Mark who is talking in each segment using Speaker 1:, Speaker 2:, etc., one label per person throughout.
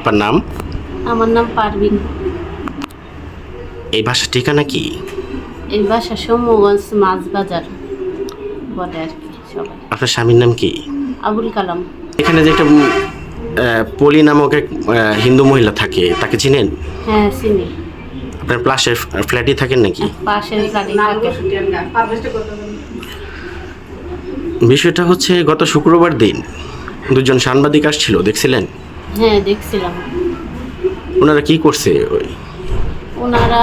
Speaker 1: আপনার নাম?
Speaker 2: আমার নাম পারবিন
Speaker 1: এই ভাষার ঠিকানা কি?
Speaker 2: এই বাসা সমগঞ্জ মাছ বাজার বলে আর কি সবাই।
Speaker 1: আপনার স্বামীর নাম কি?
Speaker 2: আবুল কালাম।
Speaker 1: এখানে যে একটা আহ, পলি নামক এক আহ, হিন্দু মহিলা থাকে তাকে চিনেন?
Speaker 2: হ্যাঁ চিনি।
Speaker 1: আপনার প্লাসের ফ্ল্যাটে থাকেন নাকি?
Speaker 2: পাশের ফ্ল্যাটে থাকে।
Speaker 1: বিষয়টা হচ্ছে গত শুক্রবার দিন দুজন সাংবাদিক আসছিল দেখছিলেন?
Speaker 2: হ্যাঁ দেখছিলাম।
Speaker 1: ওনারা কি করছে ওই?
Speaker 2: ওনারা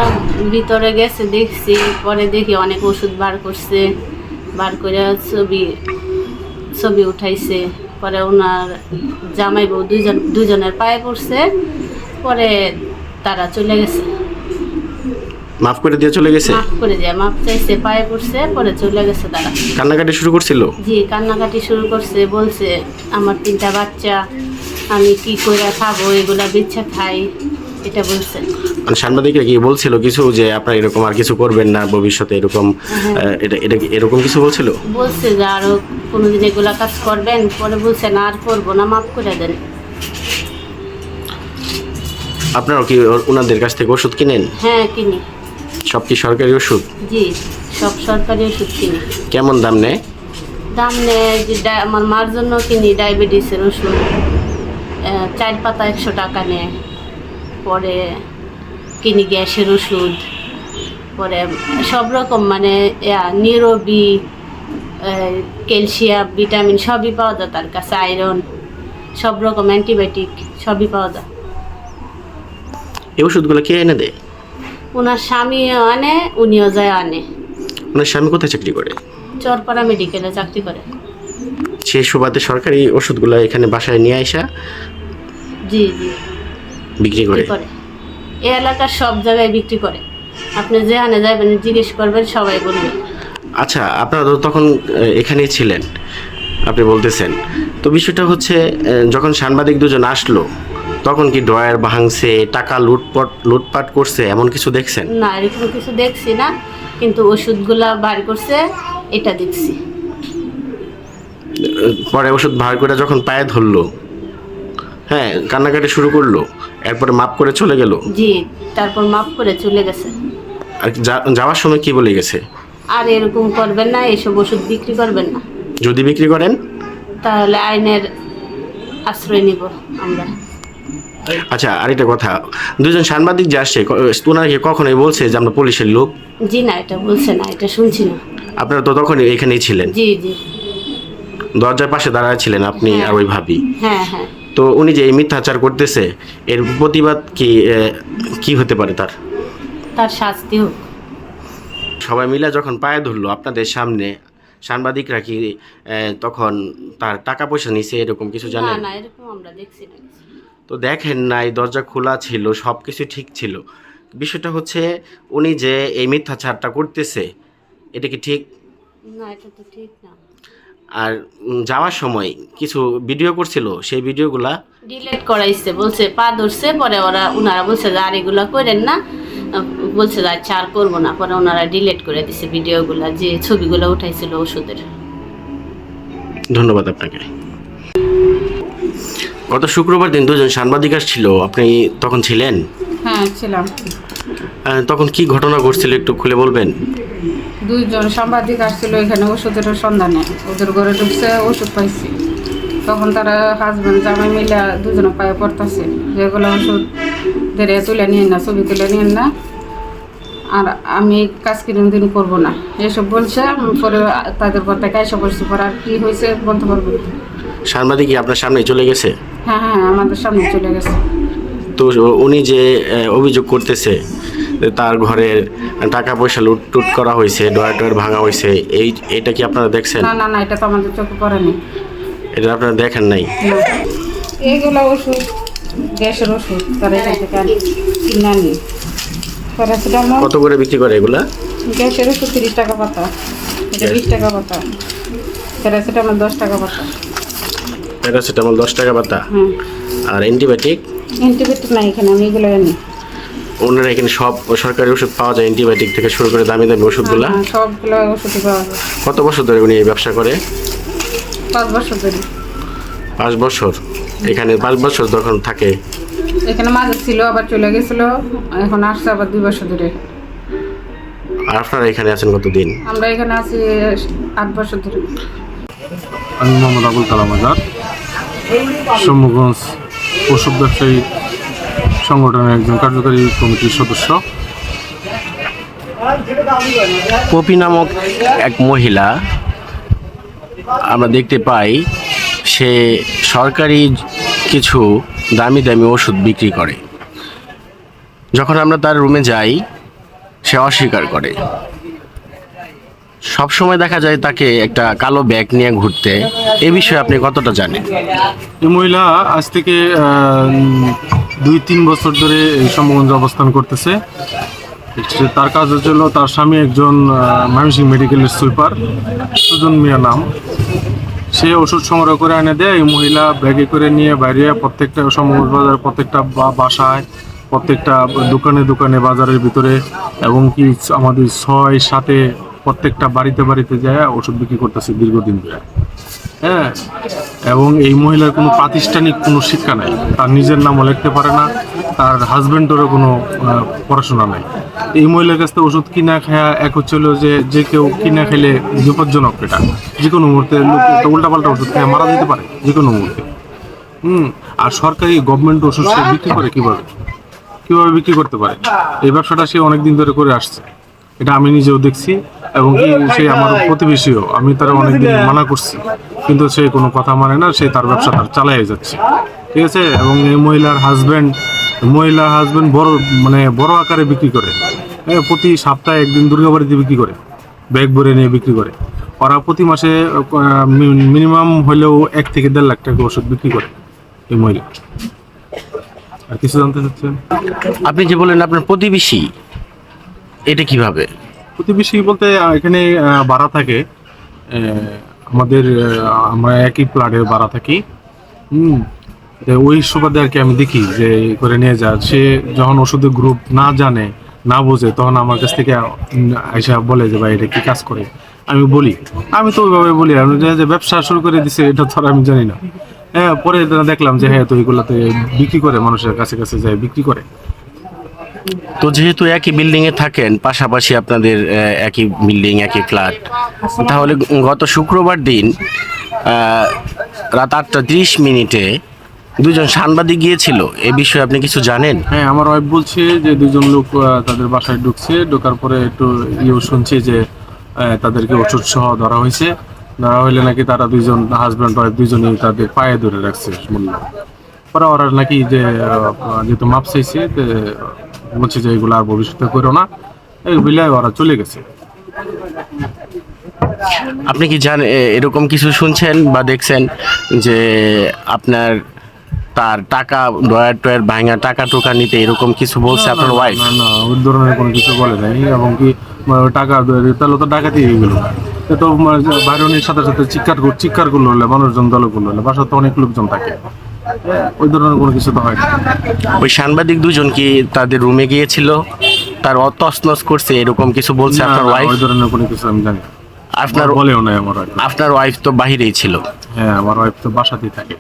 Speaker 2: ভিতরে গেছে দেখছি। পরে দেখি অনেক ওষুধ বার করছে বার করে ছবি ছবি উঠাইছে। পরে ওনার জামাই বউ দুজন দুজনের পায়ে পড়ছে। পরে তারা চলে গেছে।
Speaker 1: মাফ করে দিয়ে চলে গেছে?
Speaker 2: মাফ করে যায় মাফ চাইছে পায়ে পড়ছে পরে চলে গেছে তারা।
Speaker 1: কান্নাকাটি শুরু করছিল?
Speaker 2: জি কান্নাকাটি শুরু করছে বলছে আমার তিনটা বাচ্চা আমি কি করে খাব এগুলা বিচ্ছা খাই এটা বলছেন।
Speaker 1: মানে সাংবাদিকরা কি বলছিল কিছু যে আপনার এরকম আর কিছু করবেন না ভবিষ্যতে এরকম এটা এটা এরকম কিছু বলছিল?
Speaker 2: বলছে যে আরও কোনোদিন এগুলা কাজ করবেন পরে বলছে না আর করব না মাফ করে দেন।
Speaker 1: আপনারাও কি ওনাদের কাছ থেকে ওষুধ কিনেন?
Speaker 2: হ্যাঁ কিনি।
Speaker 1: সব কি সরকারি ওষুধ?
Speaker 2: জি সব সরকারি ওষুধ কিনি।
Speaker 1: কেমন দাম নেয়?
Speaker 2: দাম নেয় যে আমার মার জন্য কিনি ডায়াবেটিসের ওষুধ। চার পাতা একশো টাকা নেয়। পরে কিনি গ্যাসের ওষুধ। পরে সব রকম মানে নিরবি ক্যালসিয়াম ভিটামিন সবই পাওয়া যায় তার কাছে আয়রন সব রকম অ্যান্টিবায়োটিক সবই পাওয়া যায়।
Speaker 1: এই ওষুধগুলো কে এনে দেয়?
Speaker 2: ওনার স্বামী আনে উনিও যায় আনে।
Speaker 1: ওনার স্বামী কোথায় চাকরি করে?
Speaker 2: চরপাড়া মেডিকেলে চাকরি করে।
Speaker 1: সেই সুবাদে সরকারি ওষুধগুলো এখানে বাসায় নিয়ে আসা
Speaker 2: জি জি।
Speaker 1: বিক্রি করে।
Speaker 2: এই এলাকার সব জায়গায় বিক্রি করে। আপনি যেখানে যাবেন জিজ্ঞেস করবেন সবাই বলবে।
Speaker 1: আচ্ছা আপনারা তো তখন এখানেই ছিলেন আপনি বলতেছেন। তো বিষয়টা হচ্ছে যখন সাংবাদিক দুজন আসলো তখন কি ড্রয়ার ভাঙছে টাকা লুটপট লুটপাট করছে এমন কিছু দেখছেন?
Speaker 2: না এরকম কিছু দেখছি না কিন্তু ওষুধগুলা বার করছে এটা দেখছি।
Speaker 1: পরে ওষুধ ভার করে যখন পায়ে ধরলো হ্যাঁ কান্নাকাটি শুরু করল এরপরে মাপ করে চলে গেল?
Speaker 2: জি তারপর মাপ করে চলে গেছে।
Speaker 1: আর যা- যাওয়ার সময় কি বলে গেছে?
Speaker 2: আর এরকম করবেন না এসব ওষুধ বিক্রি করবেন না।
Speaker 1: যদি বিক্রি করেন?
Speaker 2: তাহলে আইনের আশ্রয় নিব আমরা।
Speaker 1: আচ্ছা আরেকটা কথা দুজন সাংবাদিক যে আসছে ক- ওনারা কি কখনোই বলছে যে আমরা পুলিশের লোক?
Speaker 2: জি না এটা বলছে না এটা শুনছি না।
Speaker 1: আপনারা তো তখন এখানেই ছিলেন।
Speaker 2: জি জি।
Speaker 1: দরজার পাশে দাঁড়ায় ছিলেন আপনি আর ওই ভাবি।
Speaker 2: হ্যাঁ হ্যাঁ।
Speaker 1: তো উনি যে এই মিথ্যাচার করতেছে এর প্রতিবাদ কি কি হতে পারে তার?
Speaker 2: তার শাস্তি হোক।
Speaker 1: সবাই মিলে যখন পায়ে ধরলো আপনাদের সামনে সাংবাদিকরা কি তখন তার টাকা পয়সা নিছে এরকম কিছু জানেন?
Speaker 2: না এরকম আমরা দেখছি না।
Speaker 1: তো দেখেন নাই দরজা খোলা ছিল সব কিছু ঠিক ছিল। বিষয়টা হচ্ছে উনি যে এই মিথ্যাচারটা করতেছে এটা কি ঠিক?
Speaker 2: না এটা তো ঠিক না।
Speaker 1: আর যাওয়ার সময় কিছু ভিডিও করছিল সেই ভিডিওগুলা
Speaker 2: ডিলেট করাইছে বলছে পা ধরছে পরে ওরা ওনারা বলছে যে আর এগুলো করেন না। বলছে যে আচ্ছা আর করব না। পরে ওনারা ডিলেট করে দিছে ভিডিওগুলো যে ছবিগুলো উঠাইছিল ওষুধের।
Speaker 1: ধন্যবাদ আপনাকে। গত শুক্রবার দিন দুজন সাংবাদিক আসছিল আপনি তখন ছিলেন?
Speaker 3: হ্যাঁ ছিলাম।
Speaker 1: তখন কি ঘটনা ঘটছিল একটু খুলে বলবেন?
Speaker 3: দুইজন সাংবাদিক আসছিল এখানে ওষুধের সন্ধানে। ওদের ঘরে ঢুকছে ওষুধ পাইছি। তখন তারা হাজব্যান্ড জামাই মিলে দুজনে পায়ে পড়তেছে। যেগুলো ওষুধ ধরে তুলে নিয়েন না ছবি তুলে নিয়েন না। আর আমি কাজ কিরম দিন করব না। এসব বলছে পরে তাদের পর থেকে এসে বলছি পরে আর কি হয়েছে বলতে পারব
Speaker 1: সাংবাদিক আপনার সামনে চলে গেছে?
Speaker 3: হ্যাঁ হ্যাঁ আমাদের সামনে চলে গেছে।
Speaker 1: তো উনি যে অভিযোগ করতেছে তার ঘরের টাকা পয়সা লুটটুট করা হয়েছে ডয়ার টয়ার ভাঙা হয়েছে এই এটা কি আপনারা দেখছেন?
Speaker 3: না না না এটা তো আমাদের চোখে পড়েনি
Speaker 1: এটা আপনারা দেখেন নাই?
Speaker 3: না। এইগুলো ওষুধ গ্যাসের ওষুধ তারা এখান থেকে কিনে আনি প্যারাসিটামল
Speaker 1: কত করে বিক্রি করে এগুলা?
Speaker 3: গ্যাসের ওষুধ তিরিশ টাকা পাতা। এটা বিশ টাকা পাতা। প্যারাসিটামল দশ টাকা পাতা।
Speaker 1: প্যারাসিটামল দশ টাকা পাতা? আর অ্যান্টিবায়োটিক?
Speaker 3: অ্যান্টিবায়োটিক নাই এখানে আমি এগুলো আনি।
Speaker 1: ওনারা এখানে সব সরকারি ওষুধ পাওয়া যায় অ্যান্টিবায়োটিক থেকে শুরু করে দামি দামি ওষুধগুলা।
Speaker 3: হ্যাঁ, সবগুলো ওষুধই পাওয়া যায়।
Speaker 1: কত বছর ধরে উনি এই ব্যবসা করে?
Speaker 3: পাঁচ বছর ধরে।
Speaker 1: পাঁচ বছর। এখানে পাঁচ বছর যখন থাকে।
Speaker 3: এখানে মাঝে ছিল আবার চলে গেছিল এখন আসছে আবার দুই বছর ধরে।
Speaker 1: আর আপনারা এখানে আছেন কতদিন?
Speaker 3: আমরা এখানে আছি আট বছর ধরে।
Speaker 4: আমি মোহাম্মদ আবুল কালাম আজাদ সম্মুগঞ্জ ওষুধ ব্যবসায়ী সংগঠনের একজন কার্যকারী কমিটির সদস্য।
Speaker 1: পপি নামক এক মহিলা আমরা দেখতে পাই সে সরকারি কিছু দামি দামি ওষুধ বিক্রি করে। যখন আমরা তার রুমে যাই সে অস্বীকার করে। সব সময় দেখা যায় তাকে একটা কালো ব্যাগ নিয়ে ঘুরতে। এ বিষয়ে আপনি কতটা জানেন?
Speaker 4: এই মহিলা আজ থেকে দুই, তিন বছর ধরে এই সমগঞ্জে অবস্থান করতেছে। তার কাজ হচ্ছিল তার স্বামী একজন ময়মনসিং মেডিকেলের সুইপার, সুজন মিয়া নাম। সে ওষুধ সংগ্রহ করে এনে দেয়, এই মহিলা ব্যাগে করে নিয়ে বাইরে প্রত্যেকটা সমগঞ্জ বাজার প্রত্যেকটা বাসায়, প্রত্যেকটা দোকানে দোকানে বাজারের ভিতরে এবং কি আমাদের ছয় সাথে প্রত্যেকটা বাড়িতে বাড়িতে যায়, ওষুধ বিক্রি করতেছে দীর্ঘদিন ধরে। হ্যাঁ। এবং এই মহিলার কোনো প্রাতিষ্ঠানিক কোনো শিক্ষা নাই। তার নিজের নামও লিখতে পারে না, তার হাজব্যান্ডেরও কোনো পড়াশোনা নাই। এই মহিলার কাছ থেকে ওষুধ কিনা খায়া এক হচ্ছিল যে যে কেউ কিনা খেলে বিপজ্জনক এটা। যে কোনো মুহূর্তে উল্টাপাল্টা ওষুধ খেয়ে মারা যেতে পারে যে কোনো মুহূর্তে। হুম, আর সরকারি গভর্নমেন্ট ওষুধ সে বিক্রি করে কীভাবে? কীভাবে বিক্রি করতে পারে? এই ব্যবসাটা সে অনেকদিন ধরে করে আসছে। এটা আমি নিজেও দেখছি এবং সে আমার প্রতিবেশীও, আমি তারা অনেকদিন মানা করছি। কিন্তু সে কোনো কথা মানে না সে তার ব্যবসা তার চালাই যাচ্ছে। ঠিক আছে? এবং এই মহিলার হাজবেন্ড মহিলার হাজবেন্ড বড় মানে বড় আকারে বিক্রি করে। হ্যাঁ প্রতি সপ্তাহে একদিন দুর্গাবাড়িতে বিক্রি করে ব্যাগ ভরে নিয়ে বিক্রি করে। ওরা প্রতি মাসে মিনিমাম হলেও এক থেকে দেড় লাখ টাকা ওষুধ বিক্রি করে এই মহিলা। আর কিছু জানতে চাচ্ছেন?
Speaker 1: আপনি যে বললেন আপনার প্রতিবেশী এটা কীভাবে?
Speaker 4: প্রতিবেশী বলতে এখানে ভাড়া থাকে। আমাদের আমরা একই প্লাটে ভাড়া থাকি। হুম ওই সুবাদে আর কি আমি দেখি যে করে নিয়ে যায়। সে যখন ওষুধের গ্রুপ না জানে, না বোঝে, তখন আমার কাছ থেকে আইসা বলে যে, ভাই, এটা কি কাজ করে? আমি বলি। আমি তো ওইভাবে বলি আমি যে যে ব্যবসা শুরু করে দিছে, এটা তো আমি জানি না। হ্যাঁ পরে দেখলাম যে হ্যাঁ তো এইগুলাতে বিক্রি করে, মানুষের কাছে কাছে যায়, বিক্রি করে।
Speaker 1: তো যেহেতু একই বিল্ডিং এ থাকেন, পাশাপাশি আপনাদের একই বিল্ডিং একই ফ্ল্যাট তাহলে গত শুক্রবার দিন রাত আটটা তিরিশ মিনিটে দুজন সাংবাদিক গিয়েছিল। এ বিষয়ে আপনি কিছু জানেন?
Speaker 4: হ্যাঁ আমার ওয়াইফ বলছে যে দুজন লোক তাদের বাসায় ঢুকছে, ঢোকার পরে একটু ইয়েও শুনছি যে তাদেরকে ওষুধ সহ ধরা হয়েছে। ধরা হইলে নাকি তারা দুইজন হাজব্যান্ড ওয়াইফ দুজনেই তাদের পায়ে ধরে রাখছে, মূল্য। পরে ওরা নাকি যে যেহেতু মাপ চাইছে বলছে যে এগুলো আর ভবিষ্যতে করো না। এই বিলাই ওরা চলে গেছে।
Speaker 1: আপনি কি জানেন এরকম কিছু শুনছেন বা দেখছেন যে আপনার তার টাকা ডয়ার টয়ার ভাঙা টাকা টোকা নিতে এরকম কিছু বলছে আপনার ওয়াইফ
Speaker 4: না না ওই ধরনের কোনো কিছু বলে নাই এবং কি টাকা তাহলে তো ডাকাতি হয়ে গেল। তো বাইরনের সাথে সাথে চিৎকার কর- চিৎকার করল হলে মানুষজন দল করল হলে বাসা তো অনেক লোকজন থাকে। ওই ধরনের কোনো কিছু তো হয়
Speaker 1: ওই সাংবাদিক দুজন কি তাদের রুমে গিয়েছিল? তার অত অতসনস করছে এরকম কিছু বলছে আপনার ওয়াইফ
Speaker 4: ওই ধরনের কোনো কিছু আমি জানি
Speaker 1: আপনার
Speaker 4: বলেও নাই আমার।
Speaker 1: আপনার ওয়াইফ তো বাহিরেই ছিল।
Speaker 4: হ্যাঁ আমার ওয়াইফ তো বাসাতেই থাকে।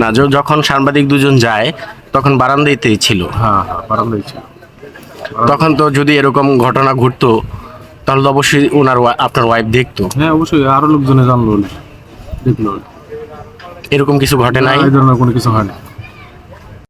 Speaker 1: না যখন সাংবাদিক দুজন যায় তখন বারান্দাইতেই ছিল।
Speaker 4: হ্যাঁ হ্যাঁ বারান্দায় ছিল।
Speaker 1: তখন তো যদি এরকম ঘটনা ঘটতো তাহলে তো অবশ্যই ওনার আপনার ওয়াইফ দেখতো।
Speaker 4: হ্যাঁ অবশ্যই আরও লোকজনে জানলো দেখল।
Speaker 1: এরকম কিছু ঘটে নাই।
Speaker 4: এই ধরনের কোনো কিছু হয় না